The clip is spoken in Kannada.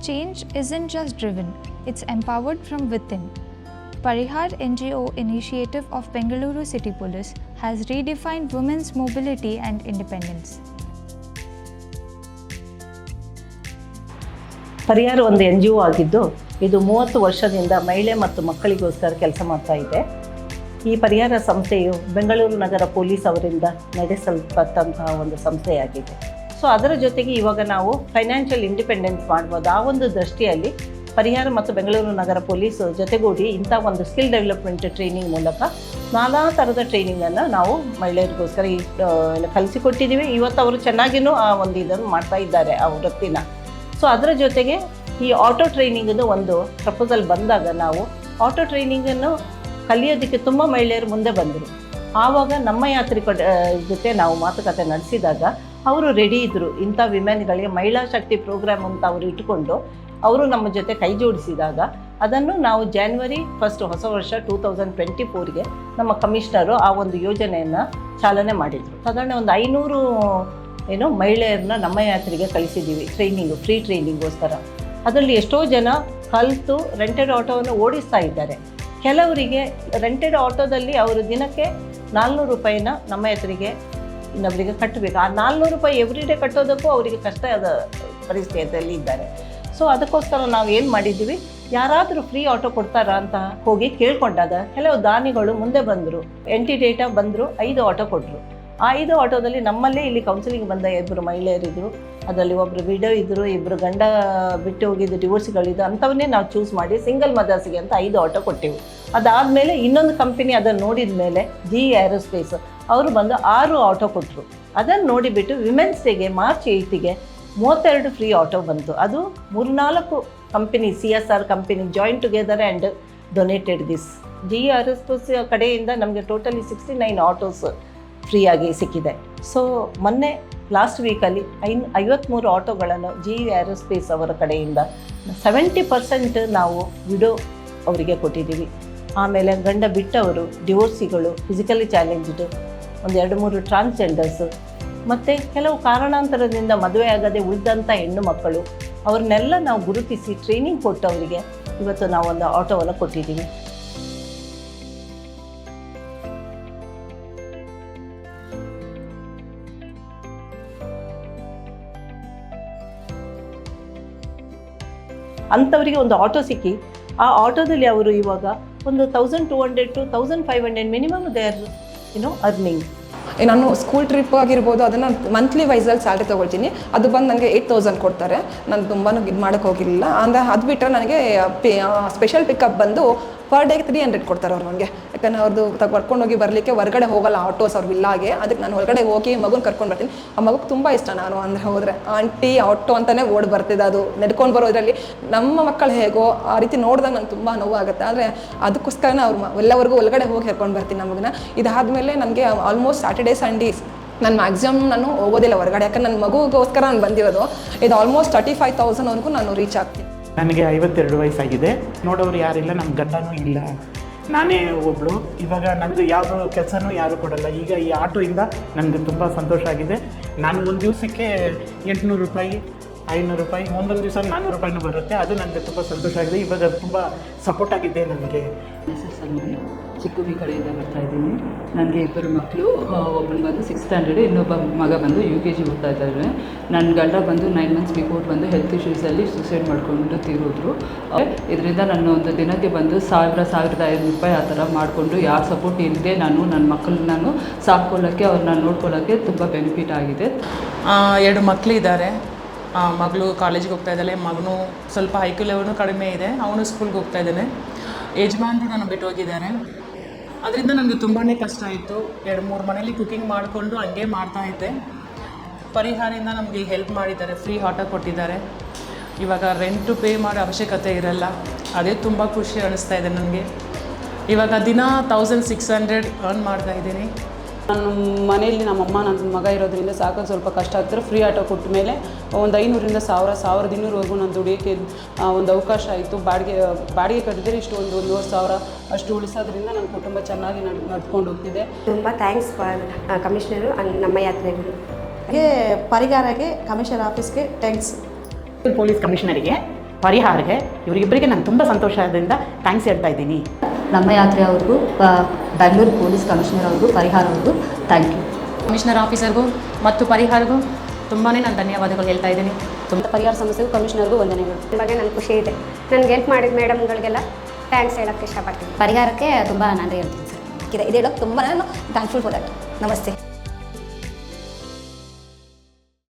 change isn't just driven, it's empowered from within. Parihar NGO initiative of Bengaluru City Police has redefined women's mobility and independence. ಪರಿಹಾರ ಒಂದು ಎನ್ ಜಿ ಒ ಆಗಿದ್ದು ಇದು ಮೂವತ್ತು ವರ್ಷದಿಂದ ಮಹಿಳೆ ಮತ್ತು ಮಕ್ಕಳಿಗೋಸ್ಕರ ಕೆಲಸ ಮಾಡ್ತಾ ಇದೆ ಈ ಪರಿಹಾರ ಸಂಸ್ಥೆಯು ಬೆಂಗಳೂರು ನಗರ ಪೊಲೀಸ್ ಅವರಿಂದ ನಡೆಸಲ್ಪಟ್ಟಂತಹ ಒಂದು ಸಂಸ್ಥೆಯಾಗಿದೆ ಸೊ ಅದರ ಜೊತೆಗೆ ಇವಾಗ ನಾವು ಫೈನಾನ್ಷಿಯಲ್ ಇಂಡಿಪೆಂಡೆನ್ಸ್ ಮಾಡ್ಬೋದು. ಆ ಒಂದು ದೃಷ್ಟಿಯಲ್ಲಿ ಪರಿಹಾರ ಮತ್ತು ಬೆಂಗಳೂರು ನಗರ ಪೊಲೀಸ್ ಜೊತೆಗೂಡಿ ಇಂಥ ಒಂದು ಸ್ಕಿಲ್ ಡೆವಲಪ್ಮೆಂಟ್ ಟ್ರೈನಿಂಗ್ ಮೂಲಕ ನಾನಾ ಥರದ ಟ್ರೈನಿಂಗನ್ನು ನಾವು ಮಹಿಳೆಯರಿಗೋಸ್ಕರ ಈ ಕಲಿಸಿಕೊಟ್ಟಿದ್ದೀವಿ. ಇವತ್ತು ಅವರು ಚೆನ್ನಾಗಿಯೂ ಆ ಒಂದು ಇದನ್ನು ಮಾಡ್ತಾ ಇದ್ದಾರೆ, ಆ ವೃತ್ತಿನ. ಸೊ ಅದರ ಜೊತೆಗೆ ಈ ಆಟೋ ಟ್ರೈನಿಂಗದು ಒಂದು ಪ್ರಪೋಸಲ್ ಬಂದಾಗ ನಾವು ಆಟೋ ಟ್ರೈನಿಂಗನ್ನು ಕಲಿಯೋದಕ್ಕೆ ತುಂಬ ಮಹಿಳೆಯರು ಮುಂದೆ ಬಂದರು. ಆವಾಗ ನಮ್ಮ ಯಾತ್ರಿಕ ಜೊತೆ ನಾವು ಮಾತುಕತೆ ನಡೆಸಿದಾಗ ಅವರು ರೆಡಿ ಇದ್ದರು ಇಂಥ ವಿಮೆನ್ಗಳಿಗೆ ಮಹಿಳಾ ಶಕ್ತಿ ಪ್ರೋಗ್ರಾಮ್ ಅಂತ ಅವರು ಇಟ್ಟುಕೊಂಡು ಅವರು ನಮ್ಮ ಜೊತೆ ಕೈ ಜೋಡಿಸಿದಾಗ ಅದನ್ನು ನಾವು ಜಾನ್ವರಿ ಫಸ್ಟ್ ಹೊಸ ವರ್ಷ ಟೂ ತೌಸಂಡ್ ಟ್ವೆಂಟಿ ಫೋರ್ಗೆ ನಮ್ಮ ಕಮಿಷನರು ಆ ಒಂದು ಯೋಜನೆಯನ್ನು ಚಾಲನೆ ಮಾಡಿದರು. ಸಾಧಾರಣ ಒಂದು ಐನೂರು ಏನು ಮಹಿಳೆಯರನ್ನ ನಮ್ಮ ಯಾತ್ರೆಗೆ ಕಳಿಸಿದ್ದೀವಿ ಟ್ರೈನಿಂಗು ಫ್ರೀ ಟ್ರೈನಿಂಗೋಸ್ಕರ ಅದರಲ್ಲಿ ಎಷ್ಟೋ ಜನ ಕಲಿತು ರೆಂಟೆಡ್ ಆಟೋವನ್ನು ಓಡಿಸ್ತಾ ಇದ್ದಾರೆ. ಕೆಲವರಿಗೆ ರೆಂಟೆಡ್ ಆಟೋದಲ್ಲಿ ಅವರು ದಿನಕ್ಕೆ ನಾಲ್ನೂರು ರೂಪಾಯಿನ ನಮ್ಮ ಯಾತ್ರೆಗೆ ಇನ್ನೊಬ್ಬರಿಗೆ ಕಟ್ಟಬೇಕು. ಆ ನಾಲ್ನೂರು ರೂಪಾಯಿ ಎವ್ರಿ ಡೇ ಕಟ್ಟೋದಕ್ಕೂ ಅವರಿಗೆ ಕಷ್ಟ ಕಷ್ಟದ ಪರಿಸ್ಥಿತಿಯಲ್ಲಿ ಇದ್ದಾರೆ. ಸೊ ಅದಕ್ಕೋಸ್ಕರ ನಾವು ಏನು ಮಾಡಿದ್ದೀವಿ? ಯಾರಾದರೂ ಫ್ರೀ ಆಟೋ ಕೊಡ್ತಾರಾ ಅಂತ ಹೋಗಿ ಕೇಳ್ಕೊಂಡಾಗ ಕೆಲವು ದಾನಿಗಳು ಮುಂದೆ ಬಂದರು. ಎಂಟಿ ಡೇಟಾ ಬಂದರು, ಐದು ಆಟೋ ಕೊಟ್ಟರು ಆ ಐದು ಆಟೋದಲ್ಲಿ ನಮ್ಮಲ್ಲೇ ಇಲ್ಲಿ ಕೌನ್ಸಿಲಿಂಗ್ ಬಂದ ಇಬ್ಬರು ಮಹಿಳೆಯರಿದ್ದರು ಅದರಲ್ಲಿ ಒಬ್ಬರು ವಿಡೋ ಇದ್ದರು ಇಬ್ಬರು ಗಂಡ ಬಿಟ್ಟು ಹೋಗಿದ್ದು ಡಿವೋರ್ಸ್ಗಳಿದ್ದು ಅಂಥವನ್ನೇ ನಾವು ಚೂಸ್ ಮಾಡಿ ಸಿಂಗಲ್ ಮದರ್ಸಿಗೆ ಅಂತ ಐದು ಆಟೋ ಕೊಟ್ಟೆವು. ಅದಾದಮೇಲೆ ಇನ್ನೊಂದು ಕಂಪನಿ ಅದನ್ನು ನೋಡಿದ ಮೇಲೆ ಜಿ ಏರೋಸ್ಪೇಸ್ ಅವರು ಬಂದು ಆರು ಆಟೋ ಕೊಟ್ಟರು ಅದನ್ನು ನೋಡಿಬಿಟ್ಟು ವಿಮೆನ್ಸ್ ಡೇಗೆ ಮಾರ್ಚ್ ಏಯ್ತಿಗೆ ಮೂವತ್ತೆರಡು ಫ್ರೀ ಆಟೋ ಬಂತು. ಅದು ಮೂರ್ನಾಲ್ಕು company C S R company joint together and donated this G R S ಕಡೆಯಿಂದ ನಮಗೆ ಟೋಟಲಿ ಸಿಕ್ಸ್ಟಿ ನೈನ್ ಆಟೋಸ್ ಫ್ರೀಯಾಗಿ ಸಿಕ್ಕಿದೆ. ಸೊ ಮೊನ್ನೆ ಲಾಸ್ಟ್ ವೀಕಲ್ಲಿ ಐನ್ ಐವತ್ತ್ಮೂರು ಆಟೋಗಳನ್ನು ಜಿ ಏರೋಸ್ಪೇಸ್ ಅವರ ಕಡೆಯಿಂದ ಸೆವೆಂಟಿ ಪರ್ಸೆಂಟ್ ನಾವು ವಿಡೋ ಅವರಿಗೆ ಕೊಟ್ಟಿದ್ದೀವಿ. ಆಮೇಲೆ ಗಂಡ ಬಿಟ್ಟವರು ಡಿವೋರ್ಸಿಗಳು ಫಿಸಿಕಲಿ ಚಾಲೆಂಜ್ಡ್ ಒಂದು ಎರಡು ಮೂರು ಟ್ರಾನ್ಸ್ಜೆಂಡರ್ಸು ಮತ್ತು ಕೆಲವು ಕಾರಣಾಂತರದಿಂದ ಮದುವೆ ಆಗದೆ ಉಳಿದಂಥ ಹೆಣ್ಣು ಮಕ್ಕಳು, ಅವ್ರನ್ನೆಲ್ಲ ನಾವು ಗುರುತಿಸಿ ಟ್ರೈನಿಂಗ್ ಕೊಟ್ಟು ಅವರಿಗೆ ಇವತ್ತು ಒಂದು ಆಟೋವನ್ನು ಕೊಟ್ಟಿದ್ದೀವಿ. ಅಂಥವರಿಗೆ ಒಂದು ಆಟೋ ಸಿಕ್ಕಿ, ಆ ಆಟೋದಲ್ಲಿ ಅವರು ಇವಾಗ ಒಂದು thousand two hundred two thousand five hundred minimum they are you know earning ನಾನು ಸ್ಕೂಲ್ ಟ್ರಿಪ್ ಆಗಿರ್ಬೋದು, ಅದನ್ನು ಮಂತ್ಲಿ ವೈಸಲ್ಲಿ ಸ್ಯಾಲ್ರಿ ತೊಗೊಳ್ತೀನಿ. ಅದು ಬಂದು ನನಗೆ ಏಯ್ಟ್ ತೌಸಂಡ್ ಕೊಡ್ತಾರೆ. ನಾನು ತುಂಬಾ ಇದು ಮಾಡೋಕ್ಕೆ ಹೋಗಿರಲಿಲ್ಲ. ಅಂದರೆ ಅದು ಬಿಟ್ಟರೆ ನನಗೆ ಪೇ ಸ್ಪೆಷಲ್ ಪಿಕಪ್ ಬಂದು ಪರ್ ಡೇಗೆ ತ್ರೀ ಹಂಡ್ರೆಡ್ ಕೊಡ್ತಾರೆ ಅವ್ರು ನನಗೆ. ಯಾಕಂದರೆ ಅವ್ರದ್ದು ಕರ್ಕೊಂಡು ಹೋಗಿ ಬರಲಿಕ್ಕೆ ಹೊರಗಡೆ ಹೋಗಲ್ಲ ಆಟೋಸ್ ಅವ್ರ ವಿಲ್ಲಾಗೆ ಅದಕ್ಕೆ ನಾನು ಹೊರಗಡೆ ಹೋಗಿ ಮಗುನ ಕರ್ಕೊಂಡು ಬರ್ತೀನಿ. ಆ ಮಗುಗೆ ತುಂಬ ಇಷ್ಟ ನಾನು ಅಂದರೆ ಹೋದರೆ. ಆಂಟಿ ಆಟೋ ಅಂತಲೇ ಓಡ್ ಬರ್ತಿದ್ದೆ ಅದು. ನಡ್ಕೊಂಡು ಬರೋದ್ರಲ್ಲಿ ನಮ್ಮ ಮಕ್ಕಳು ಹೇಗೋ ಆ ರೀತಿ ನೋಡಿದಾಗ ನಂಗೆ ತುಂಬ ನೋವಾಗುತ್ತೆ. ಆದರೆ ಅದಕ್ಕೋಸ್ಕರ ಅವ್ರು ಎಲ್ಲವರೆಗೂ ಒಳಗಡೆ ಹೋಗಿ ಕರ್ಕೊಂಡು ಬರ್ತೀನಿ ನಮಗನ್ನ ಇದಾದಮೇಲೆ ನನಗೆ ಆಲ್ಮೋಸ್ಟ್ ಸ್ಯಾಟರ್ಡೇ ಸಂಡೇಸ್ ನಾನು ಮ್ಯಾಕ್ಸಿಮಮ್ ನಾನು ಹೋಗೋದಿಲ್ಲ ಹೊರಗಡೆ. ಯಾಕಂದ್ರೆ ನನ್ನ ಮಗುಗೋಸ್ಕರ ನಾನು ಬಂದಿರೋದು. ಇದು ಆಲ್ಮೋಸ್ಟ್ ತರ್ಟಿ ಫೈವ್ ತೌಸಂಡ್ವರೆಗೂ ನಾನು ರೀಚ್ ಆಗ್ತೀನಿ. ನನಗೆ ಐವತ್ತೆರಡು ವಯಸ್ಸಾಗಿದೆ. ನೋಡೋರು ಯಾರಿಲ್ಲ ನಮ್ಮ ಗಂಡನೂ ಇಲ್ಲ. ನಾನೇ ಒಬ್ಬಳು ಇವಾಗ ನನಗೆ ಯಾವುದೋ ಕೆಲಸನೂ ಯಾರು ಕೊಡಲ್ಲ. ಈಗ ಈ ಆಟೋಯಿಂದ ನನಗೆ ತುಂಬ ಸಂತೋಷ ಆಗಿದೆ. ನಾನು ಒಂದು ದಿವಸಕ್ಕೆ ಎಂಟುನೂರು ರೂಪಾಯಿ ಐನೂರು ರೂಪಾಯಿ ಒಂದೊಂದು ದಿವಸ ನಾನ್ನೂರು ರೂಪಾಯಿನೂ ಬರುತ್ತೆ. ಅದು ನನಗೆ ತುಂಬ ಸಂತೋಷ ಆಗಿದೆ. ಇವಾಗ ತುಂಬ ಸಪೋರ್ಟ್ ಆಗಿದೆ ನನಗೆ. ಸಲ್ಮಾನ್ ಚಿಕ್ಕುಬಿ ಕಡೆಯಿಂದ ಬರ್ತಾ ಇದ್ದೀನಿ. ನನಗೆ ಇಬ್ಬರು ಮಕ್ಕಳು ಒಬ್ಬನು ಬಂದು ಸಿಕ್ಸ್ ಸ್ಟ್ಯಾಂಡರ್ಡ್ ಇನ್ನೊಬ್ಬ ಮಗ ಬಂದು ಯು ಕೆ ಜಿ ಓದ್ತಾ ಇದ್ದಾರೆ ನನ್ನ ಗಂಡ ಬಂದು ನೈನ್ ಮಂತ್ಸ್ ಬಿಫೋರ್ ಬಂದು ಹೆಲ್ತ್ ಇಶ್ಯೂಸಲ್ಲಿ ಸುಸೈಡ್ ಮಾಡಿಕೊಂಡು ತೀರೋದ್ರು ಇದರಿಂದ ನನ್ನ ಒಂದು ದಿನಕ್ಕೆ ಬಂದು ಸಾವಿರ ಸಾವಿರದ ಐನೂರು ರೂಪಾಯಿ ಆ ಥರ ಮಾಡಿಕೊಂಡು ಯಾರ ಸಪೋರ್ಟ್ ಇಲ್ಲದೆ ನಾನು ನನ್ನ ಮಕ್ಕಳನ್ನ ನಾನು ಸಾಕ್ಕೊಳ್ಳೋಕ್ಕೆ ಅವ್ರನ್ನ ನೋಡ್ಕೊಳ್ಳೋಕ್ಕೆ ತುಂಬ ಬೆನಿಫಿಟ್ ಆಗಿದೆ. ಆ, ಎರಡು ಮಕ್ಕಳಿದ್ದಾರೆ ಮಗಳು ಕಾಲೇಜಿಗೆ ಹೋಗ್ತಾ ಇದ್ದಾಳೆ. ಮಗನು ಸ್ವಲ್ಪ ಹೈಕ್ಯೂ ಲೆವೆಲ್ನು ಕಡಿಮೆ ಇದೆ. ಅವನು ಸ್ಕೂಲ್ಗೆ ಹೋಗ್ತಾ ಇದ್ದಾನೆ. ಯಜಮಾನ್ರು ನಾನು ಬಿಟ್ಟು ಹೋಗಿದ್ದಾರೆ. ಅದರಿಂದ ನನಗೆ ತುಂಬಾ ಕಷ್ಟ ಆಯಿತು. ಎರಡು, ಮೂರು ಮನೇಲಿ ಕುಕಿಂಗ್ ಮಾಡಿಕೊಂಡು ಹಂಗೆ ಮಾಡ್ತಾ ಇದ್ದೆ. ಪರಿಹಾರದಿಂದ ನಮಗೆ ಹೆಲ್ಪ್ ಮಾಡಿದ್ದಾರೆ. ಫ್ರೀ ಆಟೋ ಕೊಟ್ಟಿದ್ದಾರೆ. ಇವಾಗ ರೆಂಟು ಪೇ ಮಾಡೋ ಅವಶ್ಯಕತೆ ಇರಲ್ಲ. ಅದೇ ತುಂಬ ಖುಷಿ ಅನಿಸ್ತಾ ಇದೆ ನನಗೆ. ಇವಾಗ ದಿನ ತೌಸಂಡ್ ಸಿಕ್ಸ್ ಹಂಡ್ರೆಡ್ ಅರ್ನ್ ಮಾಡ್ತಾ ಇದ್ದೀನಿ. ನಾನು ಮನೆಯಲ್ಲಿ ನಮ್ಮಮ್ಮ ನನ್ನ ಮಗ ಇರೋದ್ರಿಂದ ಸಾಕೋದು ಸ್ವಲ್ಪ ಕಷ್ಟ ಆಗ್ತಾರೆ ಫ್ರೀ ಆಟೋ ಕೊಟ್ಟ ಮೇಲೆ ಒಂದು ಐನೂರಿಂದ ಸಾವಿರ ಸಾವಿರದ ಇನ್ನೂರವರೆಗೂ ನಾನು ದುಡಿಯೋಕ್ಕೆ ಒಂದು ಅವಕಾಶ ಆಯಿತು. ಬಾಡಿಗೆ ಬಾಡಿಗೆ ಕಟ್ಟಿದ್ರೆ ಇಷ್ಟು ಒಂದು ಒಂದೂವರೆ ಸಾವಿರ ಅಷ್ಟು ಉಳಿಸೋದ್ರಿಂದ ನನ್ನ ಕುಟುಂಬ ಚೆನ್ನಾಗಿ ನಡ್ ನಡ್ಕೊಂಡು ಹೋಗ್ತಿದೆ. ತುಂಬ ಥ್ಯಾಂಕ್ಸ್ ಫಾರ್ ಕಮಿಷನರು ಅಂಡ್ ನಮ್ಮ ಯಾತ್ರೆಗಳು ಹಾಗೆ ಪರಿಹಾರಕ್ಕೆ ಕಮಿಷನರ್ ಆಫೀಸ್ಗೆ ಥ್ಯಾಂಕ್ಸ್ ಪೊಲೀಸ್ ಕಮಿಷನರಿಗೆ ಪರಿಹಾರಗೆ ಇವರಿಬ್ಬರಿಗೆ ನಾನು ತುಂಬ ಸಂತೋಷದಿಂದ ಥ್ಯಾಂಕ್ಸ್ ಹೇಳ್ತಾ ಇದ್ದೀನಿ. ನಮ್ಮ ಯಾತ್ರೆ ಅವ್ರಿಗೂ ಬ್ಯಾಂಗ್ಳೂರು ಪೊಲೀಸ್ ಕಮಿಷನರ್ ಅವ್ರಿಗೂ ಪರಿಹಾರ ಅವ್ರಿಗೂ ಥ್ಯಾಂಕ್ ಯು ಕಮಿಷನರ್ ಆಫೀಸರ್ಗೂ ಮತ್ತು ಪರಿಹಾರಗೂ ತುಂಬಾ ನಾನು ಧನ್ಯವಾದಗಳು ಹೇಳ್ತಾ ಇದ್ದೀನಿ. ತುಂಬ ಪರಿಹಾರ ಸಮಸ್ಯೆಗೂ ಕಮಿಷನರ್ಗೂ ವಂದನೆಗಳು. ಬಗ್ಗೆ ನನಗೆ ಖುಷಿ ಇದೆ. ನನಗೆ ಹೆಲ್ಪ್ ಮಾಡಿದ ಮೇಡಮ್ಗಳಿಗೆಲ್ಲ ಥ್ಯಾಂಕ್ಸ್ ಹೇಳೋಕ್ಕೆ ಇಷ್ಟಪಡ್ತೀನಿ. ಪರಿಹಾರಕ್ಕೆ ತುಂಬ ನಾನು ಹೇಳ್ತೀನಿ ಸರ್. ಇದು ಹೇಳೋಕ್ಕೆ ತುಂಬ ನಾನು ಥ್ಯಾಂಕ್ಫುಲ್ ಫಾರ್ ದಟ್ ನಮಸ್ತೆ.